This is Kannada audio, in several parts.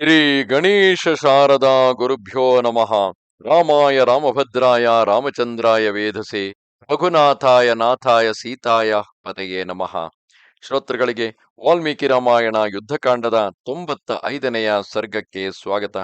ಶ್ರೀ ಗಣೇಶ ಶಾರದಾ ಗುರುಭ್ಯೋ ನಮಃ. ರಾಮಾಯ ರಾಮಭದ್ರಾಯ ರಾಮಚಂದ್ರಾಯ ವೇಧಸೆ ರಘುನಾಥಾಯ ನಾಥಾಯ ಸೀತಾಯ ಪದಯೇ ನಮಃ. ಶ್ರೋತೃಗಳಿಗೆ ವಾಲ್ಮೀಕಿ ರಾಮಾಯಣ ಯುದ್ಧಕಾಂಡದ ತೊಂಬತ್ತ ಐದನೆಯ ಸರ್ಗಕ್ಕೆ ಸ್ವಾಗತ.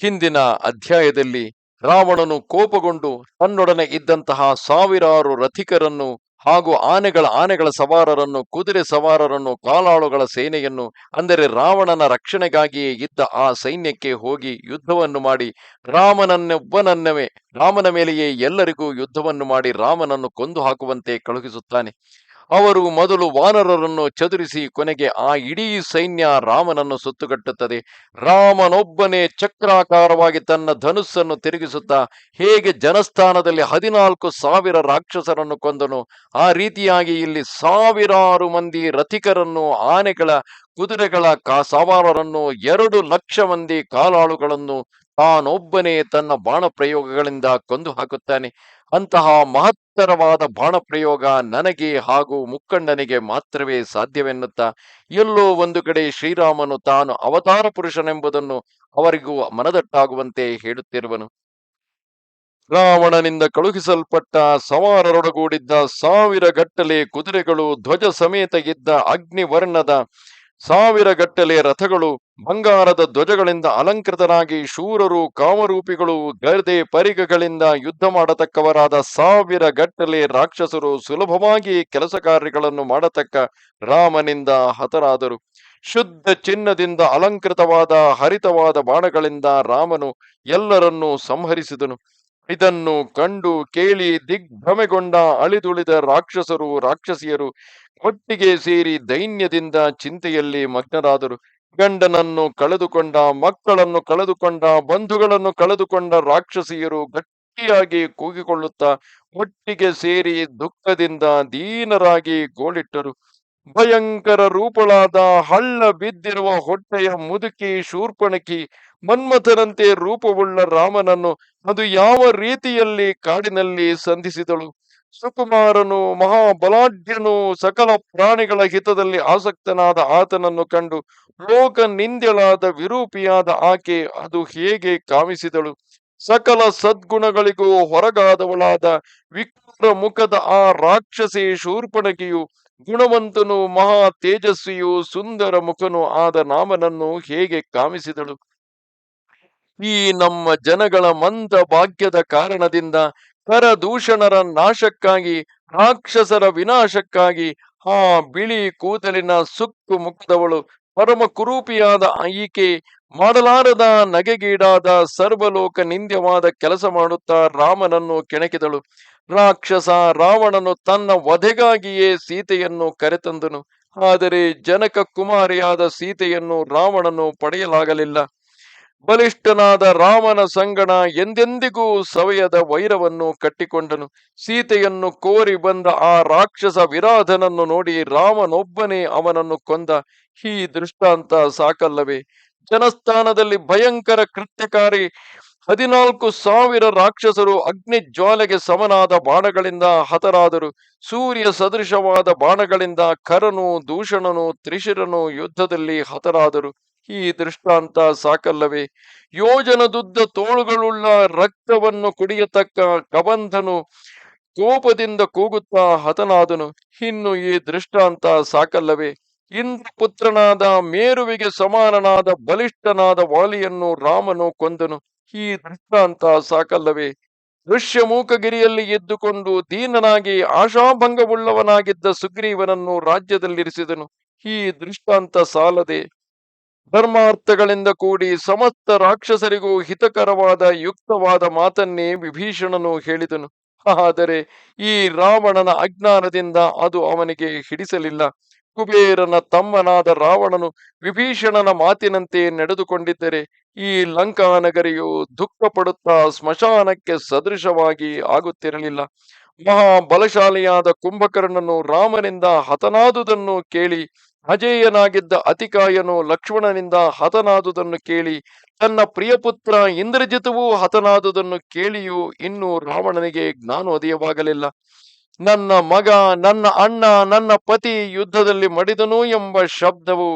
ಹಿಂದಿನ ಅಧ್ಯಾಯದಲ್ಲಿ ರಾವಣನು ಕೋಪಗೊಂಡು ತನ್ನೊಡನೆ ಇದ್ದಂತಹ ಸಾವಿರಾರು ರಥಿಕರನ್ನು ಹಾಗೂ ಆನೆಗಳ ಆನೆಗಳ ಸವಾರರನ್ನು, ಕುದುರೆ ಸವಾರರನ್ನು, ಕಾಲಾಳುಗಳ ಸೇನೆಯನ್ನು, ಅಂದರೆ ರಾವಣನ ರಕ್ಷಣೆಗಾಗಿಯೇ ಇದ್ದ ಆ ಸೈನ್ಯಕ್ಕೆ ಹೋಗಿ ಯುದ್ಧವನ್ನು ಮಾಡಿ ರಾಮನನ್ನೊಬ್ಬನನ್ನವೇ ರಾಮನ ಮೇಲೆಯೇ ಎಲ್ಲರಿಗೂ ಯುದ್ಧವನ್ನು ಮಾಡಿ, ರಾಮನನ್ನು ಕೊಂದು ಹಾಕುವಂತೆ ಕಳುಹಿಸುತ್ತಾನೆ. ಅವರು ಮೊದಲು ವಾನರರನ್ನು ಚದುರಿಸಿ ಕೊನೆಗೆ ಆ ಇಡೀ ಸೈನ್ಯ ರಾಮನನ್ನು ಸುತ್ತುಗಟ್ಟುತ್ತದೆ ರಾಮನೊಬ್ಬನೇ ಚಕ್ರಾಕಾರವಾಗಿ ತನ್ನ ಧನುಸ್ಸನ್ನು ತಿರುಗಿಸುತ್ತಾ ಹೇಗೆ ಜನಸ್ಥಾನದಲ್ಲಿ ಹದಿನಾಲ್ಕು ಸಾವಿರ ರಾಕ್ಷಸರನ್ನು ಕೊಂದನು, ಆ ರೀತಿಯಾಗಿ ಇಲ್ಲಿ ಸಾವಿರಾರು ಮಂದಿ ರಥಿಕರನ್ನು, ಆನೆಗಳ ಕುದುರೆಗಳ ಕಾ ಸವಾರರನ್ನು, ಎರಡು ಲಕ್ಷ ಮಂದಿ ಕಾಲಾಳುಗಳನ್ನು ತಾನೊಬ್ಬನೇ ತನ್ನ ಬಾಣ ಪ್ರಯೋಗಗಳಿಂದ ಕೊಂದು ಹಾಕುತ್ತಾನೆ. ಅಂತಹ ಮಹತ್ತರವಾದ ಬಾಣ ಪ್ರಯೋಗ ನನಗೆ ಹಾಗೂ ಮುಕ್ಕಣ್ಣನಿಗೆ ಮಾತ್ರವೇ ಸಾಧ್ಯವೆನ್ನುತ್ತಾ? ಎಲ್ಲೋ ಒಂದು ಕಡೆ ಶ್ರೀರಾಮನು ತಾನು ಅವತಾರ ಪುರುಷನೆಂಬುದನ್ನು ಅವರಿಗೂ ಮನದಟ್ಟಾಗುವಂತೆ ಹೇಳುತ್ತಿರುವನು. ರಾವಣನಿಂದ ಕಳುಹಿಸಲ್ಪಟ್ಟ ಸವಾರರೊಡಗೂಡಿದ್ದ ಸಾವಿರ ಗಟ್ಟಲೆ ಕುದುರೆಗಳು ಧ್ವಜ ಸಮೇತ ಇದ್ದ ಅಗ್ನಿವರ್ಣದ ಸಾವಿರ ಗಟ್ಟಲೆ ರಥಗಳು ಬಂಗಾರದ ಧ್ವಜಗಳಿಂದ ಅಲಂಕೃತರಾಗಿ ಶೂರರು, ಕಾಮರೂಪಿಗಳು, ಗರ್ದೆ ಪರಿಗಗಳಿಂದ ಯುದ್ಧ ಮಾಡತಕ್ಕವರಾದ ಸಾವಿರ ಗಟ್ಟಲೆ ರಾಕ್ಷಸರು ಸುಲಭವಾಗಿ ಕೆಲಸ ಕಾರ್ಯಗಳನ್ನು ಮಾಡತಕ್ಕ ರಾಮನಿಂದ ಹತರಾದರು. ಶುದ್ಧ ಚಿನ್ನದಿಂದ ಅಲಂಕೃತವಾದ ಹರಿತವಾದ ಬಾಣಗಳಿಂದ ರಾಮನು ಎಲ್ಲರನ್ನೂ ಸಂಹರಿಸಿದನು. ಇದನ್ನು ಕಂಡು ಕೇಳಿ ದಿಗ್ಭ್ರಮೆಗೊಂಡ ಅಳಿದುಳಿದ ರಾಕ್ಷಸರು, ರಾಕ್ಷಸಿಯರು ಒಟ್ಟಿಗೆ ಸೇರಿ ದೈನ್ಯದಿಂದ ಚಿಂತೆಯಲ್ಲಿ ಮಗ್ನರಾದರು. ಗಂಡನನ್ನು ಕಳೆದುಕೊಂಡ, ಮಕ್ಕಳನ್ನು ಕಳೆದುಕೊಂಡ, ಬಂಧುಗಳನ್ನು ಕಳೆದುಕೊಂಡ ರಾಕ್ಷಸಿಯರು ಗಟ್ಟಿಯಾಗಿ ಕೂಗಿಕೊಳ್ಳುತ್ತಾ ಒಟ್ಟಿಗೆ ಸೇರಿ ದುಃಖದಿಂದ ದೀನರಾಗಿ ಗೋಳಿಟ್ಟರು. ಭಯಂಕರ ರೂಪಳಾದ ಹಳ್ಳ ಬಿದ್ದಿರುವ ಹೊಟ್ಟೆಯ ಮುದುಕಿ ಶೂರ್ಪಣಕಿ ಮನ್ಮಥನಂತೆ ರೂಪವುಳ್ಳ ರಾಮನನ್ನು ಅದು ಯಾವ ರೀತಿಯಲ್ಲಿ ಕಾಡಿನಲ್ಲಿ ಸಂಧಿಸಿದಳು? ಸುಕುಮಾರನು, ಮಹಾಬಲಾಢ್ಯನು, ಸಕಲ ಪ್ರಾಣಿಗಳ ಹಿತದಲ್ಲಿ ಆಸಕ್ತನಾದ ಆತನನ್ನು ಕಂಡು ಲೋಕ ನಿಂದ್ಯಳಾದ ವಿರೂಪಿಯಾದ ಆಕೆ ಅದು ಹೇಗೆ ಕಾಮಿಸಿದಳು? ಸಕಲ ಸದ್ಗುಣಗಳಿಗೂ ಹೊರಗಾದವಳಾದ ವಿಕ್ರ ಮುಖದ ಆ ರಾಕ್ಷಸಿ ಶೂರ್ಪಣಕಿಯು ಗುಣವಂತನು, ಮಹಾ ತೇಜಸ್ವಿಯು, ಸುಂದರ ಮುಖನು ಆದ ನಾಮನನ್ನು ಹೇಗೆ ಕಾಮಿಸಿದಳು? ಈ ನಮ್ಮ ಜನಗಳ ಮಂದ ಭಾಗ್ಯದ ಕಾರಣದಿಂದ ಕರದೂಷಣರ ನಾಶಕ್ಕಾಗಿ, ರಾಕ್ಷಸರ ವಿನಾಶಕ್ಕಾಗಿ ಆ ಬಿಳಿ ಕೂದಲಿನ ಸುಕ್ಕು ಮುಕ್ತವಳು ಪರಮ ಕುರೂಪಿಯಾದ ಈಕೆ ಮಾಡಲಾರದ ನಗೆಗೀಡಾದ ಸರ್ವಲೋಕ ನಿಂದ್ಯವಾದ ಕೆಲಸ ಮಾಡುತ್ತಾ ರಾಮನನ್ನು ಕೆಣಕಿದಳು. ರಾಕ್ಷಸ ರಾವಣನು ತನ್ನ ವಧೆಗಾಗಿಯೇ ಸೀತೆಯನ್ನು ಕರೆತಂದನು. ಆದರೆ ಜನಕ ಕುಮಾರಿಯಾದ ಸೀತೆಯನ್ನು ರಾವಣನು ಪಡೆಯಲಾಗಲಿಲ್ಲ. ಬಲಿಷ್ಠನಾದ ರಾಮನ ಸಂಗಣ ಎಂದೆಂದಿಗೂ ಸವಯದ ವೈರವನ್ನು ಕಟ್ಟಿಕೊಂಡನು. ಸೀತೆಯನ್ನು ಕೋರಿ ಬಂದ ಆ ರಾಕ್ಷಸ ವಿರಾಧನನ್ನು ನೋಡಿ ರಾಮನೊಬ್ಬನೇ ಅವನನ್ನು ಕೊಂದ. ಈ ದೃಷ್ಟಾಂತ ಸಾಕಲ್ಲವೇ? ಜನಸ್ಥಾನದಲ್ಲಿ ಭಯಂಕರ ಕೃತ್ಯಕಾರಿ ಹದಿನಾಲ್ಕು ಸಾವಿರ ರಾಕ್ಷಸರು ಅಗ್ನಿ ಜ್ವಾಲೆಗೆ ಸಮನಾದ ಬಾಣಗಳಿಂದ ಹತರಾದರು. ಸೂರ್ಯ ಸದೃಶವಾದ ಬಾಣಗಳಿಂದ ಕರನು, ದೂಷಣನು, ತ್ರಿಶಿರನು ಯುದ್ಧದಲ್ಲಿ ಹತರಾದರು. ಈ ದೃಷ್ಟಾಂತ ಸಾಕಲ್ಲವೇ? ಯೋಜನದುದ್ದ ತೋಳುಗಳುಳ್ಳ ರಕ್ತವನ್ನು ಕುಡಿಯತಕ್ಕ ಕಬಂಧನು ಕೋಪದಿಂದ ಕೂಗುತ್ತಾ ಹತನಾದನು. ಇನ್ನು ಈ ದೃಷ್ಟಾಂತ ಸಾಕಲ್ಲವೇ? ಇಂದ್ರಪುತ್ರನಾದ ಮೇರುವಿಗೆ ಸಮಾನನಾದ ಬಲಿಷ್ಠನಾದ ವಾಲಿಯನ್ನು ರಾಮನು ಕೊಂದನು. ಈ ದೃಷ್ಟಾಂತ ಸಾಕಲ್ಲವೇ? ಋಷ್ಯಮೂಕಗಿರಿಯಲ್ಲಿ ಎದ್ದುಕೊಂಡು ದೀನನಾಗಿ ಆಶಾಭಂಗವುಳ್ಳವನಾಗಿದ್ದ ಸುಗ್ರೀವನನ್ನು ರಾಜ್ಯದಲ್ಲಿರಿಸಿದನು. ಈ ದೃಷ್ಟಾಂತ ಸಾಲದೆ ಧರ್ಮಾರ್ಥಗಳಿಂದ ಕೂಡಿ ಸಮಸ್ತ ರಾಕ್ಷಸರಿಗೂ ಹಿತಕರವಾದ ಯುಕ್ತವಾದ ಮಾತನ್ನೇ ವಿಭೀಷಣನು ಹೇಳಿದನು. ಆದರೆ ಈ ರಾವಣನ ಅಜ್ಞಾನದಿಂದ ಅದು ಅವನಿಗೆ ಹಿಡಿಸಲಿಲ್ಲ. ಕುಬೇರನ ತಮ್ಮನಾದ ರಾವಣನು ವಿಭೀಷಣನ ಮಾತಿನಂತೆ ನಡೆದುಕೊಂಡಿದ್ದರೆ ಈ ಲಂಕಾನಗರಿಯು ದುಃಖ ಪಡುತ್ತಾ ಸ್ಮಶಾನಕ್ಕೆ ಸದೃಶವಾಗಿ ಆಗುತ್ತಿರಲಿಲ್ಲ. ಮಹಾಬಲಶಾಲಿಯಾದ ಕುಂಭಕರ್ಣನು ರಾಮನಿಂದ ಹತನಾದುದನ್ನು ಕೇಳಿ ಅಜೇಯನಾಗಿದ್ದ ಅತಿಕಾಯನು ಲಕ್ಷ್ಮಣನಿಂದ ಹತನಾದುದನ್ನು ಕೇಳಿ, ತನ್ನ ಪ್ರಿಯಪುತ್ರ ಇಂದ್ರಜಿತವೂ ಹತನಾದುದನ್ನು ಕೇಳಿಯೂ ಇನ್ನೂ ರಾವಣನಿಗೆ ಜ್ಞಾನೋದಯವಾಗಲಿಲ್ಲ. ನನ್ನ ಮಗ, ನನ್ನ ಅಣ್ಣ, ನನ್ನ ಪತಿ ಯುದ್ಧದಲ್ಲಿ ಮಡಿದನು ಎಂಬ ಶಬ್ದವು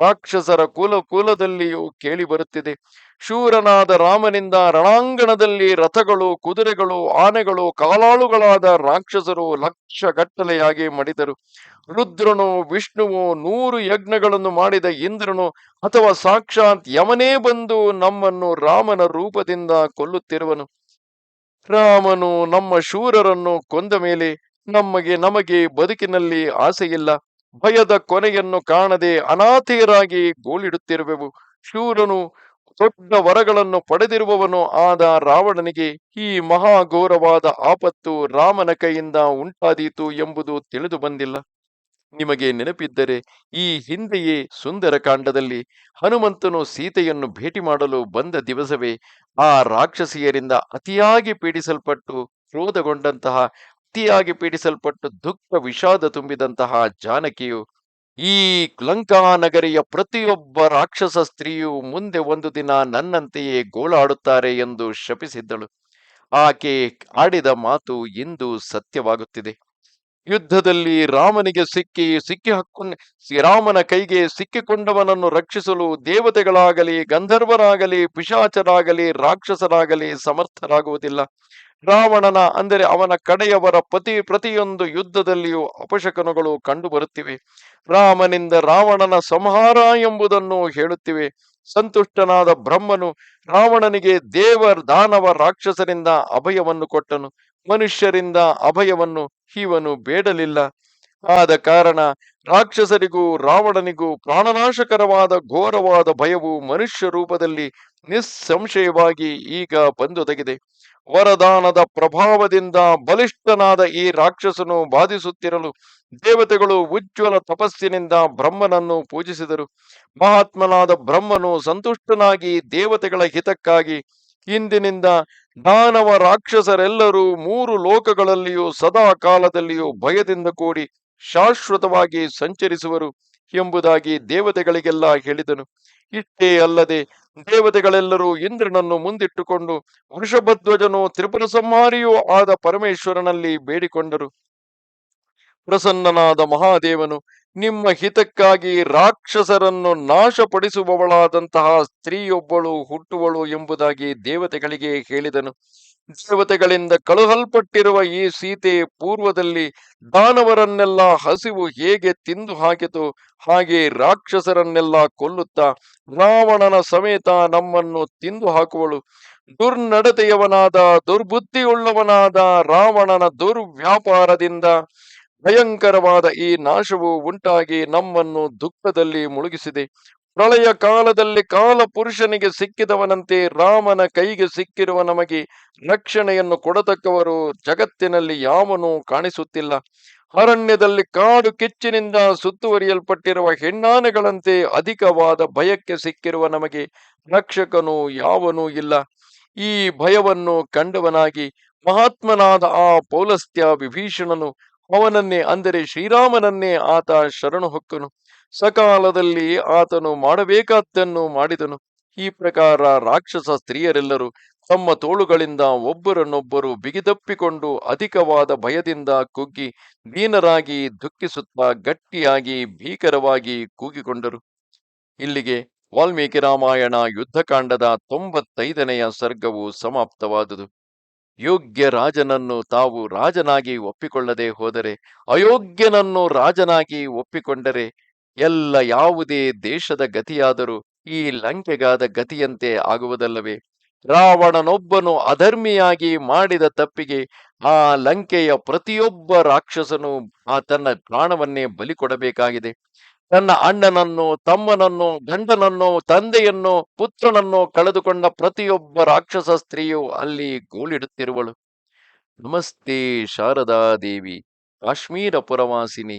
ರಾಕ್ಷಸರ ಕುಲ ಕುಲದಲ್ಲಿಯೂ ಕೇಳಿ ಬರುತ್ತಿದೆ. ಶೂರನಾದ ರಾಮನಿಂದ ರಣಾಂಗಣದಲ್ಲಿ ರಥಗಳು, ಕುದುರೆಗಳು, ಆನೆಗಳು, ಕಾಲಾಳುಗಳಾದ ರಾಕ್ಷಸರು ಲಕ್ಷಗಟ್ಟಲೆಯಾಗಿ ಮಡಿದರು. ರುದ್ರನು, ವಿಷ್ಣುವು ನೂರು ಯಜ್ಞಗಳನ್ನು ಮಾಡಿದ ಇಂದ್ರನು ಅಥವಾ ಸಾಕ್ಷಾತ್ ಯಮನೇ ಬಂದು ನಮ್ಮನ್ನು ರಾಮನ ರೂಪದಿಂದ ಕೊಲ್ಲುತ್ತಿರುವನು. ರಾಮನು ನಮ್ಮ ಶೂರರನ್ನು ಕೊಂದ ಮೇಲೆ ನಮಗೆ ನಮಗೆ ಬದುಕಿನಲ್ಲಿ ಆಸೆಯಿಲ್ಲ. ಭಯದ ಕೊನೆಯನ್ನು ಕಾಣದೆ ಅನಾಥೆಯರಾಗಿ ಗೋಳಿಡುತ್ತಿರುವೆವು. ಶೂರನು ದೊಡ್ಡ ವರಗಳನ್ನು ಪಡೆದಿರುವವನು ಆದ ರಾವಣನಿಗೆ, ಈ ಮಹಾಘೋರವಾದ ಆಪತ್ತು ರಾಮನ ಕೈಯಿಂದ ಉಂಟಾದೀತು ಎಂಬುದು ತಿಳಿದು ಬಂದಿಲ್ಲ. ನಿಮಗೆ ನೆನಪಿದ್ದರೆ, ಈ ಹಿಂದೆಯೇ ಸುಂದರಕಾಂಡದಲ್ಲಿ ಹನುಮಂತನು ಸೀತೆಯನ್ನು ಭೇಟಿ ಮಾಡಲು ಬಂದ ದಿವಸವೇ ಆ ರಾಕ್ಷಸಿಯರಿಂದ ಅತಿಯಾಗಿ ಪೀಡಿಸಲ್ಪಟ್ಟು ಕ್ರೋಧಗೊಂಡಂತಹ ಅತಿಯಾಗಿ ಪೀಡಿಸಲ್ಪಟ್ಟು ದುಃಖ ವಿಷಾದ ತುಂಬಿದಂತಹ ಜಾನಕಿಯು ಈ ಲಂಕಾ ನಗರಿಯ ಪ್ರತಿಯೊಬ್ಬ ರಾಕ್ಷಸ ಸ್ತ್ರೀಯು ಮುಂದೆ ಒಂದು ದಿನ ನನ್ನಂತೆಯೇ ಗೋಳಾಡುತ್ತಾರೆ ಎಂದು ಶಪಿಸಿದ್ದಳು. ಆಕೆ ಆಡಿದ ಮಾತು ಇಂದು ಸತ್ಯವಾಗುತ್ತಿದೆ. ಯುದ್ಧದಲ್ಲಿ ರಾಮನಿಗೆ ಸಿಕ್ಕಿ ಸಿಕ್ಕಿ ಹಕ್ಕು ರಾಮನ ಕೈಗೆ ಸಿಕ್ಕಿಕೊಂಡವನನ್ನು ರಕ್ಷಿಸಲು ದೇವತೆಗಳಾಗಲಿ, ಗಂಧರ್ವರಾಗಲಿ, ಪಿಶಾಚರಾಗಲಿ, ರಾಕ್ಷಸರಾಗಲಿ ಸಮರ್ಥರಾಗುವುದಿಲ್ಲ. ರಾವಣನ, ಅಂದರೆ ಅವನ ಕಡೆಯವರ ಪ್ರತಿ ಪ್ರತಿಯೊಂದು ಯುದ್ಧದಲ್ಲಿಯೂ ಅಪಶಕನಗಳು ಕಂಡುಬರುತ್ತಿವೆ. ರಾಮನಿಂದ ರಾವಣನ ಸಂಹಾರ ಎಂಬುದನ್ನು ಹೇಳುತ್ತಿವೆ. ಸಂತುಷ್ಟನಾದ ಬ್ರಹ್ಮನು ರಾವಣನಿಗೆ ದೇವರ್, ದಾನವ ರಾಕ್ಷಸರಿಂದ ಅಭಯವನ್ನು ಕೊಟ್ಟನು. ಮನುಷ್ಯರಿಂದ ಅಭಯವನ್ನು ಇವನು ಬೇಡಲಿಲ್ಲ. ಆದ ಕಾರಣ ರಾಕ್ಷಸರಿಗೂ, ರಾವಣನಿಗೂ ಪ್ರಾಣನಾಶಕರವಾದ ಘೋರವಾದ ಭಯವು ಮನುಷ್ಯ ರೂಪದಲ್ಲಿ ನಿಸ್ಸಂಶಯವಾಗಿ ಈಗ ಬಂದೊದಗಿದೆ. ವರದಾನದ ಪ್ರಭಾವದಿಂದ ಬಲಿಷ್ಠನಾದ ಈ ರಾಕ್ಷಸನು ಬಾಧಿಸುತ್ತಿರಲು ದೇವತೆಗಳು ಉಜ್ವಲ ತಪಸ್ಸಿನಿಂದ ಬ್ರಹ್ಮನನ್ನು ಪೂಜಿಸಿದರು. ಮಹಾತ್ಮನಾದ ಬ್ರಹ್ಮನು ಸಂತುಷ್ಟನಾಗಿ ದೇವತೆಗಳ ಹಿತಕ್ಕಾಗಿ ಇಂದಿನಿಂದ ದಾನವ ರಾಕ್ಷಸರೆಲ್ಲರೂ ಮೂರು ಲೋಕಗಳಲ್ಲಿಯೂ ಸದಾ ಕಾಲದಲ್ಲಿಯೂ ಭಯದಿಂದ ಕೂಡಿ ಶಾಶ್ವತವಾಗಿ ಸಂಚರಿಸುವರು. ಎಂಬುದಾಗಿ ದೇವತೆಗಳಿಗೆಲ್ಲ ಹೇಳಿದನು. ಇಷ್ಟೇ ಅಲ್ಲದೆ ದೇವತೆಗಳೆಲ್ಲರೂ ಇಂದ್ರನನ್ನು ಮುಂದಿಟ್ಟುಕೊಂಡು ವೃಷಭಧ್ವಜನು ತ್ರಿಪುರ ಸಂಹಾರಿಯೂ ಆದ ಪರಮೇಶ್ವರನಲ್ಲಿ ಬೇಡಿಕೊಂಡರು. ಪ್ರಸನ್ನನಾದ ಮಹಾದೇವನು, ನಿಮ್ಮ ಹಿತಕ್ಕಾಗಿ ರಾಕ್ಷಸರನ್ನು ನಾಶಪಡಿಸುವವಳಾದಂತಹ ಸ್ತ್ರೀಯೊಬ್ಬಳು ಹುಟ್ಟುವಳು ಎಂಬುದಾಗಿ ದೇವತೆಗಳಿಗೆ ಹೇಳಿದನು. ದೇವತೆಗಳಿಂದ ಕಳುಹಲ್ಪಟ್ಟಿರುವ ಈ ಸೀತೆ ಪೂರ್ವದಲ್ಲಿ ದಾನವರನ್ನೆಲ್ಲ ಹಸಿವು ಹೇಗೆ ತಿಂದು ಹಾಕಿತು, ಹಾಗೆ ರಾಕ್ಷಸರನ್ನೆಲ್ಲ ಕೊಲ್ಲುತ್ತಾ ರಾವಣನ ಸಮೇತ ನಮ್ಮನ್ನು ತಿಂದು ಹಾಕುವಳು. ದುರ್ನಡತೆಯವನಾದ, ದುರ್ಬುದ್ಧಿಯುಳ್ಳವನಾದ ರಾವಣನ ದುರ್ವ್ಯಾಪಾರದಿಂದ ಭಯಂಕರವಾದ ಈ ನಾಶವು ಉಂಟಾಗಿ ನಮ್ಮನ್ನು ದುಃಖದಲ್ಲಿ ಮುಳುಗಿಸಿದೆ. ಪ್ರಳಯ ಕಾಲದಲ್ಲಿ ಕಾಲ ಪುರುಷನಿಗೆ ಸಿಕ್ಕಿದವನಂತೆ ರಾಮನ ಕೈಗೆ ಸಿಕ್ಕಿರುವ ನಮಗೆ ರಕ್ಷಣೆಯನ್ನು ಕೊಡತಕ್ಕವರು ಜಗತ್ತಿನಲ್ಲಿ ಯಾವನೂ ಕಾಣಿಸುತ್ತಿಲ್ಲ. ಅರಣ್ಯದಲ್ಲಿ ಕಾಡು ಕಿಚ್ಚಿನಿಂದ ಸುತ್ತುವರಿಯಲ್ಪಟ್ಟಿರುವ ಹೆಣ್ಣಾನೆಗಳಂತೆ ಅಧಿಕವಾದ ಭಯಕ್ಕೆ ಸಿಕ್ಕಿರುವ ನಮಗೆ ರಕ್ಷಕನು ಯಾವನೂ ಇಲ್ಲ. ಈ ಭಯವನ್ನು ಕಂಡವನಾಗಿ ಮಹಾತ್ಮನಾದ ಆ ಪೌಲಸ್ತ್ಯ ವಿಭೀಷಣನು ಅವನನ್ನೇ ಅಂದರೆ ಶ್ರೀರಾಮನನ್ನೇ ಆತ ಶರಣು ಹೊಕ್ಕನು. ಸಕಾಲದಲ್ಲಿ ಆತನು ಮಾಡಬೇಕಾದ್ದನ್ನು ಮಾಡಿದನು. ಈ ಪ್ರಕಾರ ರಾಕ್ಷಸ ಸ್ತ್ರೀಯರೆಲ್ಲರೂ ತಮ್ಮ ತೋಳುಗಳಿಂದ ಒಬ್ಬರನ್ನೊಬ್ಬರು ಬಿಗಿದಪ್ಪಿಕೊಂಡು ಅಧಿಕವಾದ ಭಯದಿಂದ ಕುಗ್ಗಿ ದೀನರಾಗಿ ದುಃಖಿಸುತ್ತಾ ಗಟ್ಟಿಯಾಗಿ ಭೀಕರವಾಗಿ ಕೂಗಿಕೊಂಡರು. ಇಲ್ಲಿಗೆ ವಾಲ್ಮೀಕಿ ರಾಮಾಯಣ ಯುದ್ಧಕಾಂಡದ ತೊಂಬತ್ತೈದನೆಯ ಸರ್ಗವು ಸಮಾಪ್ತವಾದುದು. ಯೋಗ್ಯ ರಾಜನನ್ನು ತಾವು ರಾಜನಾಗಿ ಒಪ್ಪಿಕೊಳ್ಳದೆ ಹೋದರೆ, ಅಯೋಗ್ಯನನ್ನು ರಾಜನಾಗಿ ಒಪ್ಪಿಕೊಂಡರೆ ಎಲ್ಲ ಯಾವುದೇ ದೇಶದ ಗತಿಯಾದರೂ ಈ ಲಂಕೆಗಾದ ಗತಿಯಂತೆ ಆಗುವುದಲ್ಲವೇ? ರಾವಣನೊಬ್ಬನು ಅಧರ್ಮಿಯಾಗಿ ಮಾಡಿದ ತಪ್ಪಿಗೆ ಆ ಲಂಕೆಯ ಪ್ರತಿಯೊಬ್ಬ ರಾಕ್ಷಸನು ಆ ತನ್ನ ಪ್ರಾಣವನ್ನೇ ಬಲಿ ಕೊಡಬೇಕಾಗಿದೆ. ತನ್ನ ಅಣ್ಣನನ್ನು, ತಮ್ಮನನ್ನು, ಗಂಡನನ್ನು, ತಂದೆಯನ್ನು, ಪುತ್ರನನ್ನು ಕಳೆದುಕೊಂಡ ಪ್ರತಿಯೊಬ್ಬ ರಾಕ್ಷಸ ಸ್ತ್ರೀಯು ಅಲ್ಲಿ ಗೋಳಿಡುತ್ತಿರುವಳು. ನಮಸ್ತೆ ಶಾರದಾ ದೇವಿ ಕಾಶ್ಮೀರ ಪುರವಾಸಿನಿ.